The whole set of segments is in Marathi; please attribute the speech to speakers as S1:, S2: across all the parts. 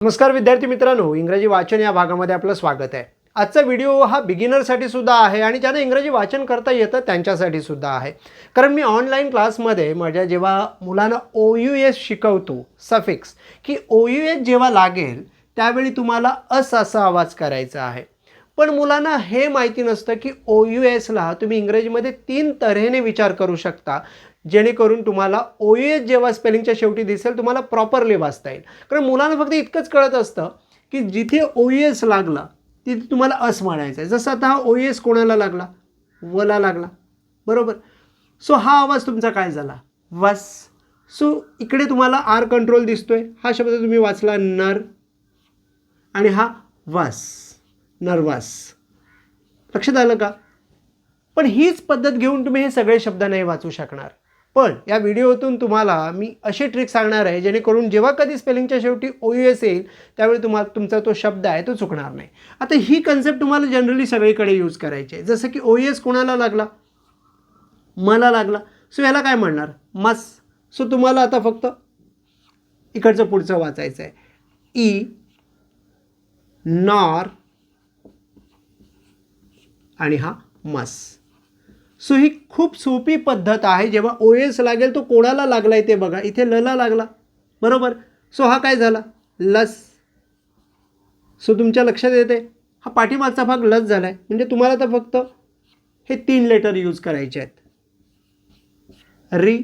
S1: नमस्कार विद्यार्थी मित्रांनो इंग्रजी वाचन या भागामध्ये आपलं स्वागत आहे. आजचा व्हिडिओ हा बिगिनरसाठी सुद्धा आहे आणि ज्यांना इंग्रजी वाचन करता येतं त्यांच्यासाठी सुद्धा आहे. कारण मी ऑनलाईन क्लासमध्ये माझ्या जेव्हा मुलांना ओ यू एस शिकवतो सफिक्स की ओ यू एस जेव्हा लागेल त्यावेळी तुम्हाला अस असा आवाज करायचा आहे. पण मुलांना हे माहिती नसतं की ओ यू एसला तुम्ही इंग्रजीमध्ये तीन तऱ्हेने विचार करू शकता जेणेकरून तुम्हाला ओ यू एस जेव्हा स्पेलिंगच्या शेवटी दिसेल तुम्हाला प्रॉपरली वाचता येईल. कारण मुलांना फक्त इतकंच कळत असतं की जिथे ओ यू एस लागला तिथे तुम्हाला अस म्हणायचं आहे जसं आता हा ओ यू एस कोणाला लागला? वला लागला. बरोबर? सो हा आवाज तुमचा काय झाला? वस. सो इकडे तुम्हाला आर कंट्रोल दिसतोय. हा शब्द तुम्ही वाचला नर आणि हा वस. नर्वस. लक्षात आलं का? पण हीच पद्धत घेऊन तुम्ही हे सगळे शब्द नाही वाचू शकणार. पण या व्हिडिओतून तुम्हाला मी अशी ट्रिक सांगणार आहे जेणेकरून जेव्हा कधी स्पेलिंगच्या शेवटी ओ यू एस येईल त्यावेळी तुम्हाला तुमचा तो शब्द आहे तो चुकणार नाही. आता ही कन्सेप्ट तुम्हाला जनरली सगळीकडे यूज करायची आहे. जसं की ओ यू एस कोणाला लागला? मला लागला. सो याला काय म्हणणार? मस. सो तुम्हाला आता फक्त इकडचं पुढचं वाचायचं आहे ई. नॉर. आणि हा मस. सो ही खूप सोपी पद्धत आहे. जेव्हा ओ एस लागेल तो कोणाला लागला आहे ते बघा. इथे लला लागला. बरोबर? सो हा काय झाला? लस. सो तुमच्या लक्षात येते? हा पाठीमागचा भाग लस झाला आहे म्हणजे तुम्हाला तर फक्त हे तीन लेटर यूज करायचे आहेत. री.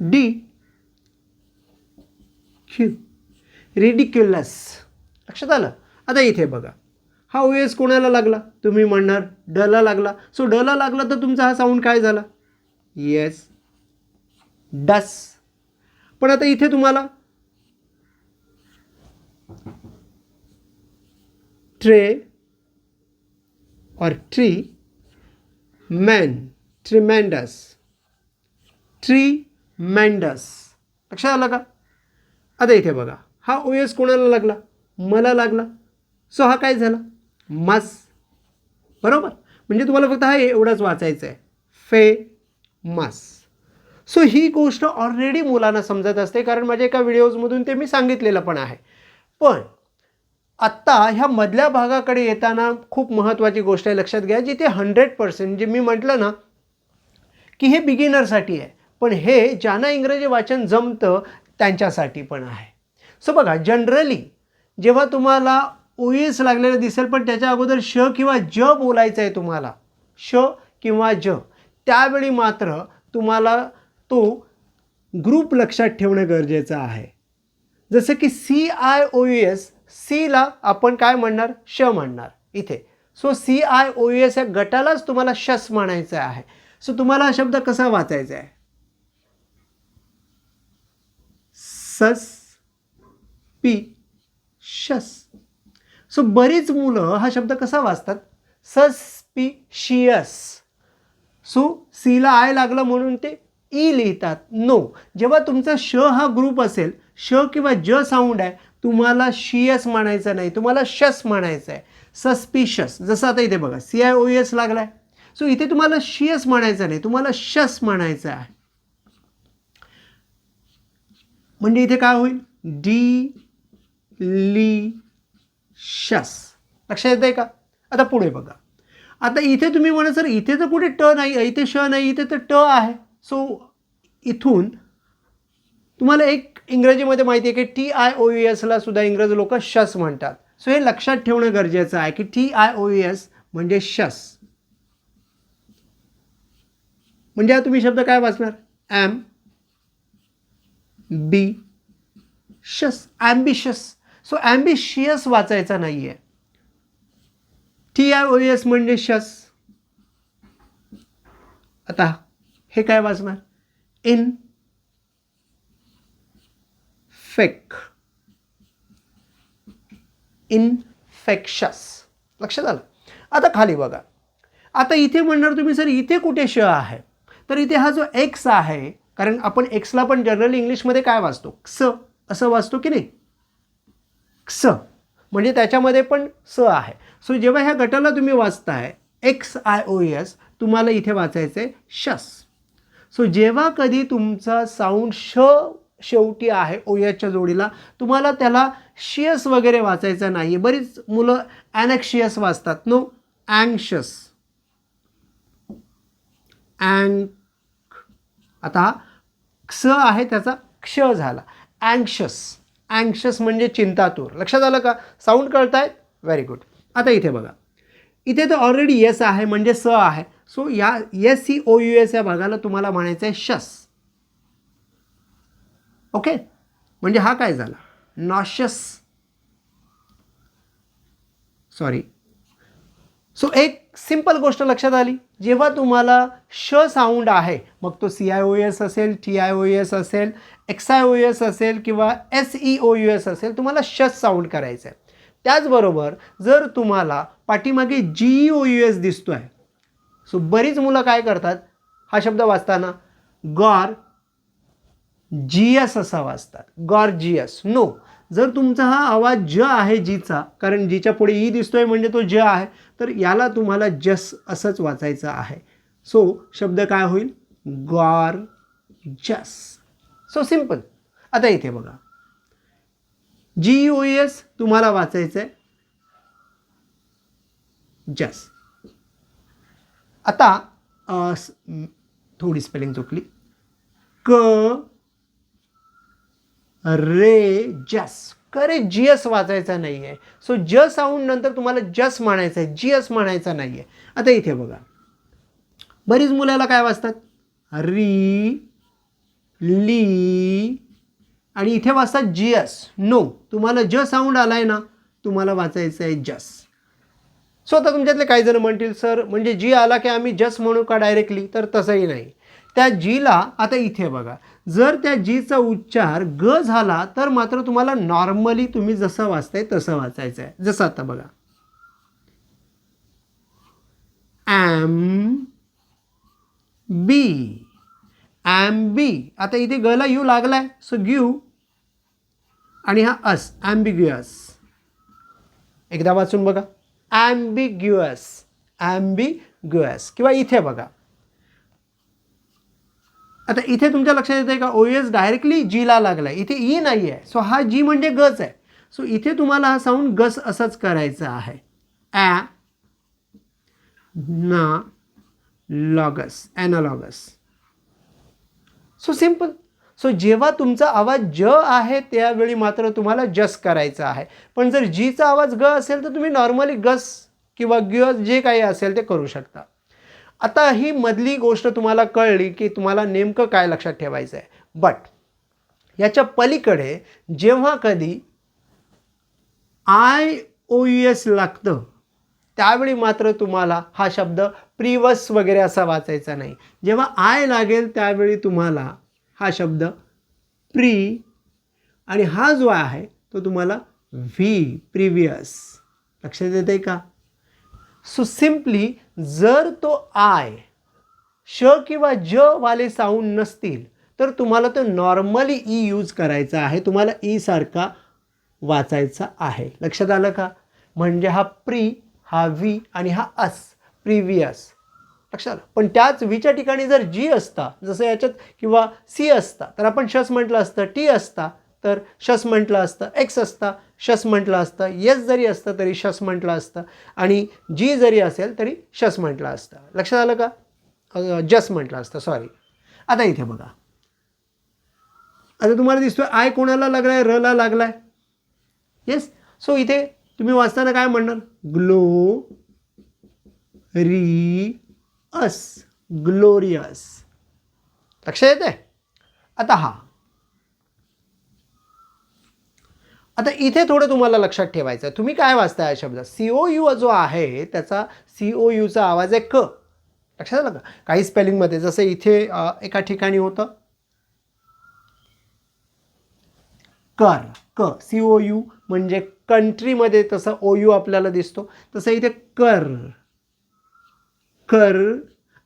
S1: डी. क्यू. रिडिक्युलस. लक्षात आलं? आता इथे बघा. हा ओ एस कोणाला लागला? तुम्ही म्हणणार डला लागला. सो डला लागला तर तुमचा हा साऊंड काय झाला? येस डस. पण आता इथे तुम्हाला ट्रे और ट्री मॅन ट्रिमॅन्डस ट्री मॅन्डस लक्षात आलं का? आता इथे बघा. हा ओ एस कोणाला लागला? मला लागला. सो हा काय झाला? मस. बरोबर? म्हणजे तुम्हाला फक्त हा एवढंच वाचायचं आहे. फे मस. सो ही गोष्ट ऑलरेडी मुलांना समजत असते कारण माझ्या एका व्हिडिओजमधून ते मी सांगितलेलं पण आहे. पण आत्ता ह्या मधल्या भागाकडे येताना खूप महत्त्वाची गोष्ट आहे लक्षात घ्या जिथे हंड्रेड पर्सेंट जे मी म्हटलं ना की हे बिगिनरसाठी आहे. पण हे ज्यांना इंग्रजी वाचन जमतं त्यांच्यासाठी पण आहे. सो बघा जनरली जेव्हा तुम्हाला ओ एस लागलेलं दिसेल पण त्याच्या अगोदर श किंवा ज बोलायचं आहे तुम्हाला. श किंवा ज. त्यावेळी मात्र तुम्हाला तो ग्रुप लक्षात ठेवणं गरजेचं आहे. जसं की C I O U S सीला आपण काय म्हणणार? श म्हणणार. इथे. So C I O U S या गटालाच तुम्हाला शस म्हणायचं आहे. सो तुम्हाला हा शब्द कसा वाचायचा आहे? सस पी शस. सो बरीच मुलं हा शब्द कसा वाचतात? सस्पिशियस सो सीला आय लागलं म्हणून ते ई लिहितात. नो जेव्हा तुमचा श हा ग्रुप असेल श किंवा ज साऊंड आहे तुम्हाला शियस म्हणायचं नाही. तुम्हाला शस म्हणायचं आहे. सस्पिशस जसं आता इथे बघा सी आय ओ एस लागला आहे सो इथे तुम्हाला शियस म्हणायचं नाही. तुम्हाला शस म्हणायचं आहे. म्हणजे इथे काय होईल? डी ली शस. लक्षात येत आहे का? आता पुढे बघा. आता इथे तुम्ही म्हणा सर इथे तर कुठे ट नाही इथे श नाही इथे तर ट आहे. सो इथून तुम्हाला एक इंग्रजीमध्ये माहिती आहे की टी आय ओ यू एसला सुद्धा इंग्रज लोक शस म्हणतात. सो हे लक्षात ठेवणं गरजेचं आहे की T I O U S म्हणजे शस. म्हणजे हा तुम्ही शब्द काय वाचणार? Ambitious. Ambitious so ambitious वाचायचा नाही आहे टी आय ओ एस म्हणजे शस आता हे काय वाचणार? इन फेक इनफेक्शस लक्षात आलं? आता खाली बघा. आता इथे म्हणणार तुम्ही सर इथे कुठे श आहे? तर इथे हा जो एक्स आहे कारण आपण एक्सला पण जनरल इंग्लिशमध्ये काय वाचतो? क्स असं वाचतो की नाही? क्स म्हणजे त्याच्यामध्ये पण स आहे. सो जेव्हा ह्या गटाला तुम्ही वाचताय एक्स आय ओ एस तुम्हाला इथे वाचायचं आहे शस. सो जेव्हा कधी तुमचा साऊंड श शेवटी आहे ओ एचच्या जोडीला तुम्हाला त्याला शियस वगैरे वाचायचं नाही आहे बरीच मुलं ॲनॅक्शियस वाचतात नो अँक्शस अँक आता क्ष आहे त्याचा क्ष झाला. अँक्शस अँक्शस म्हणजे चिंतातूर. लक्षात आलं का? साऊंड कळतायत व्हेरी गुड आता इथे बघा. इथे तर ऑलरेडी येस आहे म्हणजे स आहे. सो या S C O U S या भागाला तुम्हाला म्हणायचं आहे शस. ओके म्हणजे हा काय झाला? नॉशस सॉरी सो एक सिंपल गोष्ट लक्षात आली. जेव्हा तुम्हाला श साऊंड आहे मग तो सी आय ओ एस असेल टी आय ओ एस असेल एक्स आय ओ एस असेल किंवा S E O U S असेल तुम्हाला श साऊंड करायचं आहे त्याचबरोबर जर तुम्हाला पाठीमागे जी ओ यू एस दिसतो आहे सो बरीच मुलं काय करतात? हा शब्द वाचताना गॉर जी एस असा वाचतात. Gore G S. नो जर तुमचा हा आवाज ज आहे जीचा कारण जीच्या पुढे ई दिसतोय म्हणजे तो ज आहे तर याला तुम्हाला जस असंच वाचायचं आहे. सो शब्द काय होईल? गॉर जस. सो सिंपल आता इथे बघा. जी ओ एस तुम्हाला वाचायचं आहे जस. आता थोडी स्पेलिंग चुकली. क रे जस. अरे जी एस वाचायचा नाही आहे सो ज साऊंड नंतर तुम्हाला जस म्हणायचं आहे जी एस म्हणायचा नाही आहे आता इथे बघा. बरीच मुलाला काय वाचतात? री ली आणि इथे वाचतात जी एस नो तुम्हाला ज साऊंड आला आहे ना तुम्हाला वाचायचं आहे जस. सो आता तुमच्यातले काही जण म्हणतील सर म्हणजे जी आला की आम्ही जस म्हणू का डायरेक्टली तर तसंही नाही. त्या जीला आता इथे बघा जर त्या जीचा उच्चार ग झाला तर मात्र तुम्हाला नॉर्मली तुम्ही जसं वाचताय तसं वाचायचं आहे जसं आता बघा. ॲम बी ॲम बी आता इथे गला यू लागलाय सो ग्यू आणि हा अस ॲम्बिग्युअस एकदा वाचून बघा. ॲम्बिग्युअस ॲम्बिग्युअस किंवा इथे बघा. आता इथे तुमच्या लक्षात येतं e म्हणजे आहे का ओ एस डायरेक्टली जीला लागला आहे इथे ई नाही आहे सो हा जी म्हणजे गच आहे. सो इथे तुम्हाला हा साऊंड गस असाच करायचा आहे. ॲ ना logos analogous so simple so जेव्हा तुमचा आवाज ज आहे त्यावेळी मात्र तुम्हाला जस करायचा आहे. पण जर जीचा आवाज ग असेल तर तुम्ही नॉर्मली गस किंवा ग जे काही असेल ते करू शकता. आता ही मधली गोष्ट तुम्हाला कळली की तुम्हाला नेमकं काय लक्षात ठेवायचं आहे बट याच्या पलीकडे जेव्हा कधी आय ओ यू एस लागतं त्यावेळी मात्र तुम्हाला हा शब्द प्रिवस वगैरे असा वाचायचा नाही. जेव्हा आय लागेल त्यावेळी तुम्हाला हा शब्द प्री आणि हा जो आहे तो तुम्हाला व्ही प्रिव्हियस लक्षात येते का? सो सिम्पली जर तो आय श किंवा ज वाले साऊंड नसतील तर तुम्हाला तो नॉर्मली ई यूज करायचा आहे. तुम्हाला ई सारखा वाचायचा आहे. लक्षात आलं का? म्हणजे हा प्री हा व्ही आणि हा अस प्रिव्हियस लक्षात आलं? पण त्याच व्हीच्या ठिकाणी जर जी असता जसं याच्यात किंवा सी असता तर आपण शस म्हटलं असतं टी असता. तर शस म्हटलं असतं एक्स असता शस म्हटलं असतं येस जरी असतं तरी शस म्हटलं असतं आणि जी जरी असेल तरी शस म्हटलं असतं. लक्षात आलं का? जस म्हटलं असतं सॉरी आता इथे बघा. आता तुम्हाला दिसतोय आय कोणाला लागलाय? र ला लागलाय. येस सो इथे तुम्ही वाचताना काय म्हणणार? ग्लो री अस ग्लोरियस लक्षात आहे आता हा. आता इथे थोडं तुम्हाला लक्षात ठेवायचं आहे. तुम्ही काय वाचताय हा शब्द सी ओ यू जो आहे त्याचा सी ओ यूचा आवाज आहे क. लक्षात आलं का? काही स्पेलिंगमध्ये जसं इथे एका ठिकाणी होतं. कर क सी ओ यू म्हणजे कंट्रीमध्ये तसं ओ यू आपल्याला दिसतो. तसं इथे कर कर.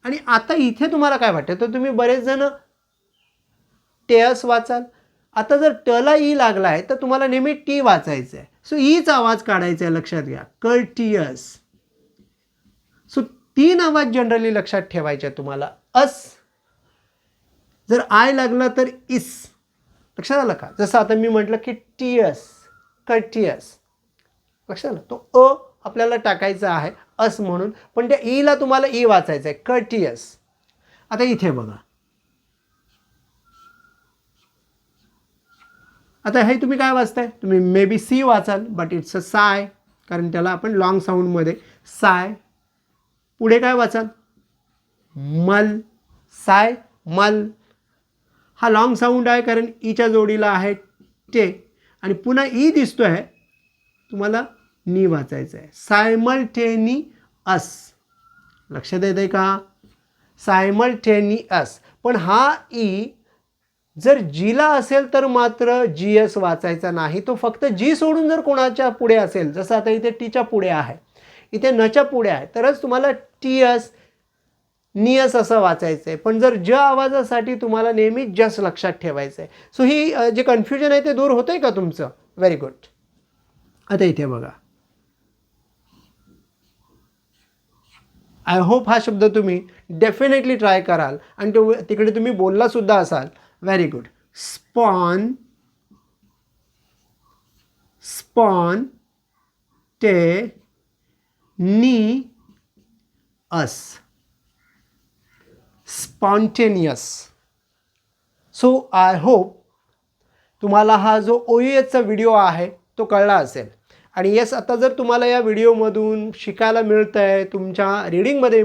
S1: आणि आता इथे तुम्हाला काय वाटतं? तर तुम्ही बरेच जण टेअस वाचाल. आता जर टला ई लागला आहे तर तुम्हाला नेहमी टी वाचायचं आहे सो ईचा आवाज काढायचा आहे लक्षात घ्या. कर सो तीन आवाज जनरली लक्षात ठेवायचे तुम्हाला. अस जर आय लागला तर इस लक्षात आलं का? जसं आता मी म्हटलं की टीयस कटियस लक्षात आलं? तो अ आपल्याला टाकायचा आहे अस म्हणून. पण त्या e ईला तुम्हाला ई वाचायचं आहे कटियस आता इथे बघा. आता हे तुम्ही काय वाचताय? तुम्ही मे बी सी वाचाल बट इट्स अ साय कारण त्याला आपण लॉंग साऊंडमध्ये साय पुढे काय वाचाल? मल. साय मल. हा लॉंग साऊंड आहे कारण e ईच्या जोडीला आहे टे आणि पुन्हा e ई दिसतो आहे तुम्हाला नी वाचायचं आहे. सायमल टेनी अस लक्षात येते का? सायमल टेनी अस पण हा ई जर जीला असेल तर मात्र जी एस वाचायचा नाही तो फक्त जी सोडून जर कोणाच्या पुढे असेल जसं आता इथे टीच्या पुढे आहे इथे नच्या पुढे आहे तरच तुम्हाला टी एस नियस असं वाचायचं आहे पण जर ज आवाजासाठी तुम्हाला नेहमी जस लक्षात ठेवायचं आहे सो ही जे कन्फ्युजन आहे ते दूर होतं आहे का तुमचं? व्हेरी गुड आता इथे बघा. आय होप हा शब्द तुम्ही डेफिनेटली ट्राय कराल. आणि तो तिकडे तुम्ही बोललासुद्धा असाल. Very good spawn spontaneous spontaneous so I hope तुम्हाला हा जो ओ एचचा व्हिडिओ आहे तो कळला असेल. आणि येस आता जर तुम्हाला या व्हिडिओमधून शिकायला मिळतं आहे तुमच्या रीडिंगमध्ये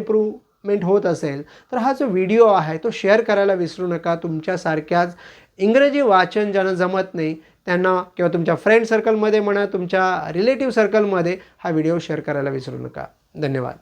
S1: डेव्हलपमेंट होत असेल तर हा जो व्हिडिओ आहे तो शेअर करायला विसरू नका. तुमच्यासारख्याच इंग्रजी वाचन ज्यांना जमत नाही त्यांना किंवा तुमच्या फ्रेंड सर्कलमध्ये म्हणा तुमच्या रिलेटिव्ह सर्कलमध्ये हा व्हिडिओ शेअर करायला विसरू नका. धन्यवाद.